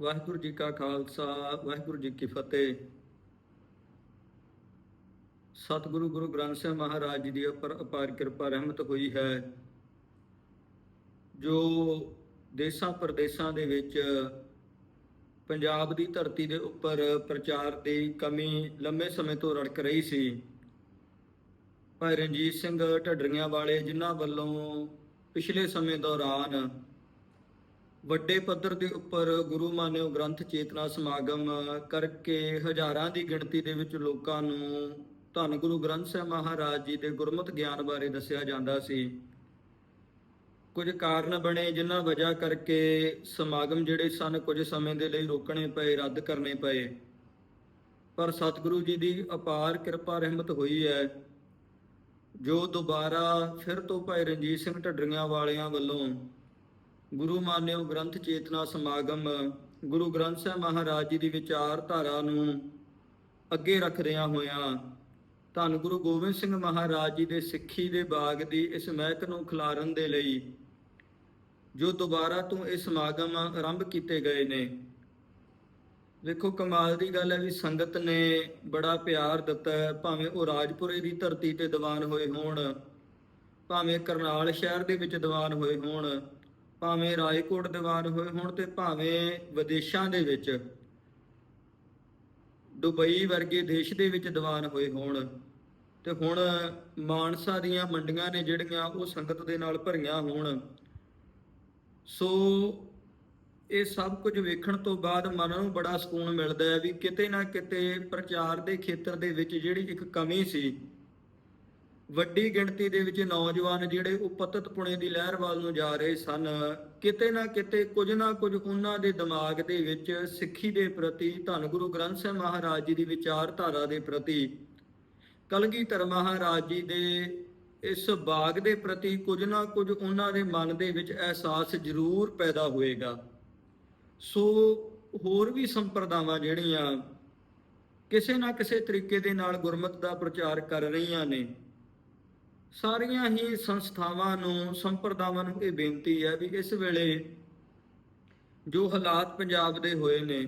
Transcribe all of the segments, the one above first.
ਵਾਹਿਗੁਰੂ ਜੀ ਕਾ ਖਾਲਸਾ, ਵਾਹਿਗੁਰੂ ਜੀ ਕੀ ਫਤਿਹ। ਸਤਿਗੁਰੂ ਗੁਰੂ ਗ੍ਰੰਥ ਸਾਹਿਬ ਮਹਾਰਾਜ ਜੀ ਦੀ ਉੱਪਰ ਅਪਾਰ ਕਿਰਪਾ ਰਹਿਮਤ ਹੋਈ ਹੈ, ਜੋ ਦੇਸ਼ਾਂ ਪ੍ਰਦੇਸ਼ਾਂ ਦੇ ਵਿੱਚ ਪੰਜਾਬ ਦੀ ਧਰਤੀ ਦੇ ਉੱਪਰ ਪ੍ਰਚਾਰ ਦੀ ਕਮੀ ਲੰਮੇ ਸਮੇਂ ਤੋਂ ਰੜਕ ਰਹੀ ਸੀ। ਭਾਈ ਰਣਜੀਤ ਸਿੰਘ ਢੱਡਰੀਆਂ ਵਾਲੇ ਜਿਨ੍ਹਾਂ ਵੱਲੋਂ ਪਿਛਲੇ ਸਮੇਂ ਦੌਰਾਨ ਵੱਡੇ ਪੱਧਰ ਦੇ ਉੱਪਰ ਗੁਰੂ ਮਾਨਿਓ ਗ੍ਰੰਥ ਚੇਤਨਾ ਸਮਾਗਮ ਕਰਕੇ ਹਜ਼ਾਰਾਂ ਦੀ ਗਿਣਤੀ ਦੇ ਵਿੱਚ ਲੋਕਾਂ ਨੂੰ ਧੰਨ ਗੁਰੂ ਗ੍ਰੰਥ ਸਾਹਿਬ ਮਹਾਰਾਜ ਜੀ ਦੇ ਗੁਰਮਤਿ ਗਿਆਨ ਬਾਰੇ ਦੱਸਿਆ ਜਾਂਦਾ ਸੀ। ਕੁਝ ਕਾਰਨ ਬਣੇ ਜਿਨ੍ਹਾਂ ਵਜ੍ਹਾ ਕਰਕੇ ਸਮਾਗਮ ਜਿਹੜੇ ਸਨ ਕੁਝ ਸਮੇਂ ਦੇ ਲਈ ਰੋਕਣੇ ਪਏ, ਰੱਦ ਕਰਨੇ ਪਏ। ਪਰ ਸਤਿਗੁਰੂ ਜੀ ਦੀ ਅਪਾਰ ਕਿਰਪਾ ਰਹਿਮਤ ਹੋਈ ਹੈ। ਜੋ ਦੁਬਾਰਾ ਫਿਰ ਤੋਂ ਭਾਈ ਰਣਜੀਤ ਸਿੰਘ ਢੱਡਰੀਆਂ ਵਾਲਿਆਂ ਵੱਲੋਂ ਗੁਰੂ ਮਾਨਿਓ ਗ੍ਰੰਥ ਚੇਤਨਾ ਸਮਾਗਮ, ਗੁਰੂ ਗ੍ਰੰਥ ਸਾਹਿਬ ਮਹਾਰਾਜ ਜੀ ਦੀ ਵਿਚਾਰਧਾਰਾ ਨੂੰ ਅੱਗੇ ਰੱਖਦਿਆਂ ਹੋਇਆਂ, ਧੰਨ ਗੁਰੂ ਗੋਬਿੰਦ ਸਿੰਘ ਮਹਾਰਾਜ ਜੀ ਦੇ ਸਿੱਖੀ ਦੇ ਬਾਗ ਦੀ ਇਸ ਮਹਿਕ ਨੂੰ ਖਿਲਾਰਨ ਦੇ ਲਈ ਜੋ ਦੁਬਾਰਾ ਤੋਂ ਇਹ ਸਮਾਗਮ ਆਰੰਭ ਕੀਤੇ ਗਏ ਨੇ। ਵੇਖੋ, ਕਮਾਲ ਦੀ ਗੱਲ ਹੈ ਵੀ ਸੰਗਤ ਨੇ ਬੜਾ ਪਿਆਰ ਦਿੱਤਾ ਭਾਵੇਂ ਉਹ ਰਾਜਪੁਰੇ ਦੀ ਧਰਤੀ ਤੇ ਦੀਵਾਨ ਹੋਏ ਹੋਣ, ਭਾਵੇਂ ਕਰਨਾਲ ਸ਼ਹਿਰ ਦੇ ਵਿੱਚ ਦੀਵਾਨ ਹੋਏ ਹੋਣ। ਭਾਵੇਂ ਰਾਏਕੋਟ ਦੀਵਾਨ ਹੋਏ ਹੋਣ ਤੇ ਭਾਵੇਂ ਵਿਦੇਸ਼ਾਂ ਦੇ ਵਿੱਚ, ਦੁਬਈ ਵਰਗੇ ਦੇਸ਼ ਦੇ ਵਿੱਚ ਦੀਵਾਨ ਹੋਏ ਹੋਣ, ਤੇ ਹੁਣ ਮਾਨਸਾ ਦੀਆਂ ਮੰਡੀਆਂ ਨੇ ਜਿਹੜੀਆਂ ਉਹ ਸੰਗਤ ਦੇ ਨਾਲ ਭਰੀਆਂ ਹੋਣ। ਸੋ ਇਹ ਸਭ ਕੁਝ ਵੇਖਣ ਤੋਂ ਬਾਅਦ ਮਨ ਨੂੰ ਬੜਾ ਸਕੂਨ ਮਿਲਦਾ ਹੈ ਵੀ ਕਿਤੇ ਨਾ ਕਿਤੇ ਪ੍ਰਚਾਰ ਦੇ ਖੇਤਰ ਦੇ ਵਿੱਚ ਜਿਹੜੀ ਇੱਕ ਕਮੀ ਸੀ ਵੱਡੀ ਗਿਣਤੀ ਦੇ ਵਿੱਚ ਨੌਜਵਾਨ ਜਿਹੜੇ ਉਹ ਪਤਤ ਪੁਣੇ ਦੀ ਲਹਿਰ ਵੱਲ ਨੂੰ ਜਾ ਰਹੇ ਸਨ, ਕਿਤੇ ਨਾ ਕਿਤੇ ਕੁਝ ਨਾ ਕੁਝ ਉਹਨਾਂ ਦੇ ਦਿਮਾਗ ਦੇ ਵਿੱਚ ਸਿੱਖੀ ਦੇ ਪ੍ਰਤੀ, ਧੰਨ ਗੁਰੂ ਗ੍ਰੰਥ ਸਾਹਿਬ ਮਹਾਰਾਜ ਜੀ ਦੀ ਵਿਚਾਰਧਾਰਾ ਦੇ ਪ੍ਰਤੀ ਕਲਗੀਧਰ ਮਹਾਰਾਜ ਜੀ ਦੇ ਇਸ ਬਾਗ ਦੇ ਪ੍ਰਤੀ ਕੁਝ ਨਾ ਕੁਝ ਉਹਨਾਂ ਦੇ ਮਨ ਦੇ ਵਿੱਚ ਅਹਿਸਾਸ ਜ਼ਰੂਰ ਪੈਦਾ ਹੋਏਗਾ। ਸੋ ਹੋਰ ਵੀ ਸੰਪਰਦਾਵਾਂ ਜਿਹੜੀਆਂ ਕਿਸੇ ਨਾ ਕਿਸੇ ਤਰੀਕੇ ਦੇ ਨਾਲ ਗੁਰਮਤ ਦਾ ਪ੍ਰਚਾਰ ਕਰ ਰਹੀਆਂ ਨੇ ਸਾਰੀਆਂ ਹੀ ਸੰਸਥਾਵਾਂ ਨੂੰ, ਸੰਪਰਦਾਵਾਂ ਨੂੰ ਇਹ ਬੇਨਤੀ ਹੈ ਵੀ ਇਸ ਵੇਲੇ ਜੋ ਹਾਲਾਤ ਪੰਜਾਬ ਦੇ ਹੋਏ ਨੇ,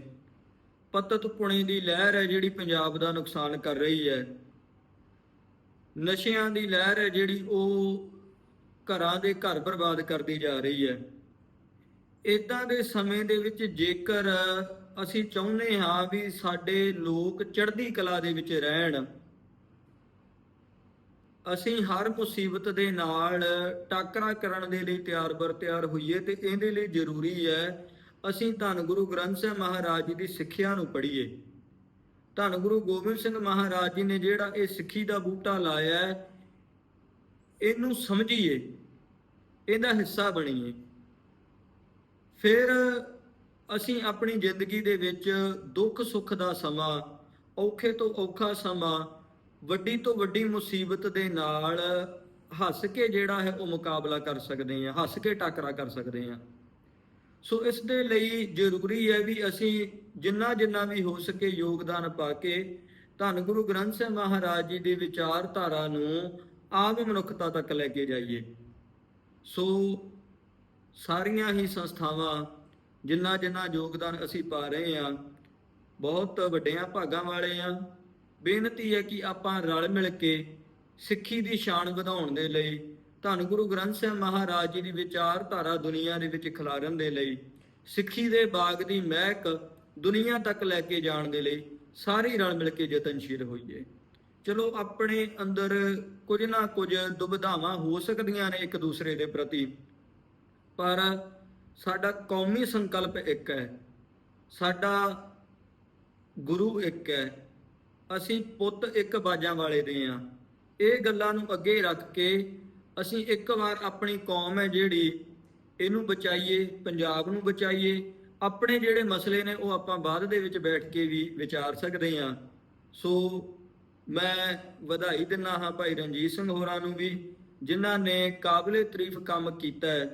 ਪਤਤ ਪੁਣੇ ਦੀ ਲਹਿਰ ਹੈ ਜਿਹੜੀ ਪੰਜਾਬ ਦਾ ਨੁਕਸਾਨ ਕਰ ਰਹੀ ਹੈ। ਨਸ਼ਿਆਂ ਦੀ ਲਹਿਰ ਹੈ ਜਿਹੜੀ ਉਹ ਘਰਾਂ ਦੇ ਘਰ ਬਰਬਾਦ ਕਰਦੀ ਜਾ ਰਹੀ ਹੈ। ਇਦਾਂ ਦੇ ਸਮੇਂ ਦੇ ਵਿੱਚ ਜੇਕਰ ਅਸੀਂ ਚਾਹੁੰਦੇ ਹਾਂ ਵੀ ਸਾਡੇ ਲੋਕ ਚੜ੍ਹਦੀ ਕਲਾ ਦੇ ਵਿੱਚ ਰਹਿਣ ਅਸੀਂ ਹਰ ਮੁਸੀਬਤ ਦੇ ਨਾਲ ਟਾਕਰਾ ਕਰਨ ਦੇ ਲਈ ਤਿਆਰ ਬਰ ਤਿਆਰ ਹੋਈਏ ਤੇ ਇਹਦੇ ਲਈ ਜ਼ਰੂਰੀ ਹੈ, ਅਸੀਂ ਧੰਨ ਗੁਰੂ ਗ੍ਰੰਥ ਸਾਹਿਬ ਮਹਾਰਾਜ ਜੀ ਦੀ ਸਿੱਖਿਆ ਨੂੰ ਪੜ੍ਹੀਏ। ਧੰਨ ਗੁਰੂ ਗੋਬਿੰਦ ਸਿੰਘ ਮਹਾਰਾਜ ਜੀ ਨੇ ਜਿਹੜਾ ਇਹ ਸਿੱਖੀ ਦਾ ਬੂਟਾ ਲਾਇਆ ਹੈ, ਇਹਨੂੰ ਸਮਝੀਏ, ਇਹਦਾ ਹਿੱਸਾ ਬਣੀਏ। ਫਿਰ ਅਸੀਂ ਆਪਣੀ ਜ਼ਿੰਦਗੀ ਦੇ ਵਿੱਚ ਦੁੱਖ ਸੁੱਖ ਦਾ ਸਮਾਂ, ਔਖੇ ਤੋਂ ਔਖਾ ਸਮਾਂ ਵੱਡੀ ਤੋਂ ਵੱਡੀ ਮੁਸੀਬਤ ਦੇ ਨਾਲ ਹੱਸ ਕੇ ਜਿਹੜਾ ਹੈ ਉਹ ਮੁਕਾਬਲਾ ਕਰ ਸਕਦੇ ਹਾਂ, ਹੱਸ ਕੇ ਟੱਕਰਾ ਕਰ ਸਕਦੇ ਹਾਂ। ਸੋ ਇਸ ਦੇ ਲਈ ਜ਼ਰੂਰੀ ਹੈ ਵੀ ਅਸੀਂ ਜਿੰਨਾ ਜਿੰਨਾ ਵੀ ਹੋ ਸਕੇ ਯੋਗਦਾਨ ਪਾ ਕੇ ਧੰਨ ਗੁਰੂ ਗ੍ਰੰਥ ਸਾਹਿਬ ਮਹਾਰਾਜ ਜੀ ਦੀ ਵਿਚਾਰਧਾਰਾ ਨੂੰ ਆਮ ਮਨੁੱਖਤਾ ਤੱਕ ਲੈ ਕੇ ਜਾਈਏ। ਸੋ ਸਾਰੀਆਂ ਹੀ ਸੰਸਥਾਵਾਂ ਜਿੰਨਾ ਜਿੰਨਾ ਯੋਗਦਾਨ ਅਸੀਂ ਪਾ ਰਹੇ ਹਾਂ, ਬਹੁਤ ਵੱਡਿਆਂ ਭਾਗਾਂ ਵਾਲੇ ਆ ਬੇਨਤੀ ਹੈ ਕਿ ਆਪਾਂ ਰਲ ਮਿਲ ਕੇ ਸਿੱਖੀ ਦੀ ਸ਼ਾਨ ਵਧਾਉਣ ਦੇ ਲਈ, ਧੰਨ ਗੁਰੂ ਗ੍ਰੰਥ ਸਾਹਿਬ ਮਹਾਰਾਜ ਜੀ ਦੀ ਵਿਚਾਰਧਾਰਾ ਦੁਨੀਆ ਦੇ ਵਿੱਚ ਖਿਲਾਰਨ ਦੇ ਲਈ, ਸਿੱਖੀ ਦੇ ਬਾਗ ਦੀ ਮਹਿਕ ਦੁਨੀਆ ਤੱਕ ਲੈ ਕੇ ਜਾਣ ਦੇ ਲਈ ਸਾਰੇ ਰਲ ਮਿਲ ਕੇ ਯਤਨਸ਼ੀਲ ਹੋਈਏ। ਚਲੋ ਆਪਣੇ ਅੰਦਰ ਕੁਝ ਨਾ ਕੁਝ ਦੁਬਿਧਾਵਾਂ ਹੋ ਸਕਦੀਆਂ ਨੇ ਇੱਕ ਦੂਸਰੇ ਦੇ ਪ੍ਰਤੀ, ਪਰ ਸਾਡਾ ਕੌਮੀ ਸੰਕਲਪ ਇੱਕ ਹੈ, ਸਾਡਾ ਗੁਰੂ ਇੱਕ ਹੈ ਅਸੀਂ ਪੁੱਤ ਇੱਕ ਬਾਜਾਂ ਵਾਲੇ ਦੇ ਆ। ਇਹ ਗੱਲਾਂ ਨੂੰ ਅੱਗੇ ਰੱਖ ਕੇ ਅਸੀਂ ਇੱਕ ਵਾਰ ਆਪਣੀ ਕੌਮ ਹੈ ਜਿਹੜੀ, ਇਹਨੂੰ ਬਚਾਈਏ, ਪੰਜਾਬ ਨੂੰ ਬਚਾਈਏ, ਆਪਣੇ ਜਿਹੜੇ ਮਸਲੇ ਨੇ ਉਹ ਆਪਾਂ ਬਾਅਦ ਦੇ ਵਿੱਚ ਬੈਠ ਕੇ ਵੀ ਵਿਚਾਰ ਸਕਦੇ ਆ। ਸੋ ਮੈਂ ਵਧਾਈ ਦਿੰਦਾ ਹਾਂ ਭਾਈ ਰਣਜੀਤ ਸਿੰਘ ਹੋਰਾਂ ਨੂੰ ਵੀ, ਜਿਨ੍ਹਾਂ ਨੇ ਕਾਬਲੇ ਤਾਰੀਫ ਕੰਮ ਕੀਤਾ ਹੈ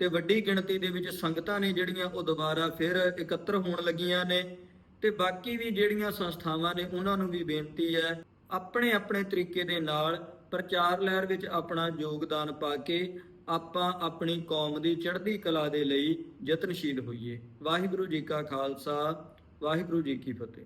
ਤੇ ਵੱਡੀ ਗਿਣਤੀ ਦੇ ਵਿੱਚ ਸੰਗਤਾਂ ਨੇ ਜਿਹੜੀਆਂ ਉਹ ਦੁਬਾਰਾ ਫਿਰ ਇਕੱਤਰ ਹੋਣ ਲੱਗੀਆਂ ਨੇ। ਤੇ ਬਾਕੀ ਵੀ ਜਿਹੜੀਆਂ ਸੰਸਥਾਵਾਂ ਨੇ ਉਹਨਾਂ ਨੂੰ ਵੀ ਬੇਨਤੀ ਹੈ, ਆਪਣੇ ਆਪਣੇ ਤਰੀਕੇ ਦੇ ਨਾਲ ਪ੍ਰਚਾਰ ਲਹਿਰ ਵਿੱਚ ਆਪਣਾ ਯੋਗਦਾਨ ਪਾ ਕੇ ਆਪਾਂ ਆਪਣੀ ਕੌਮ ਦੀ ਚੜ੍ਹਦੀ ਕਲਾ ਦੇ ਲਈ ਯਤਨਸ਼ੀਲ ਹੋਈਏ। ਵਾਹਿਗੁਰੂ ਜੀ ਕਾ ਖਾਲਸਾ, ਵਾਹਿਗੁਰੂ ਜੀ ਕੀ ਫਤਿਹ।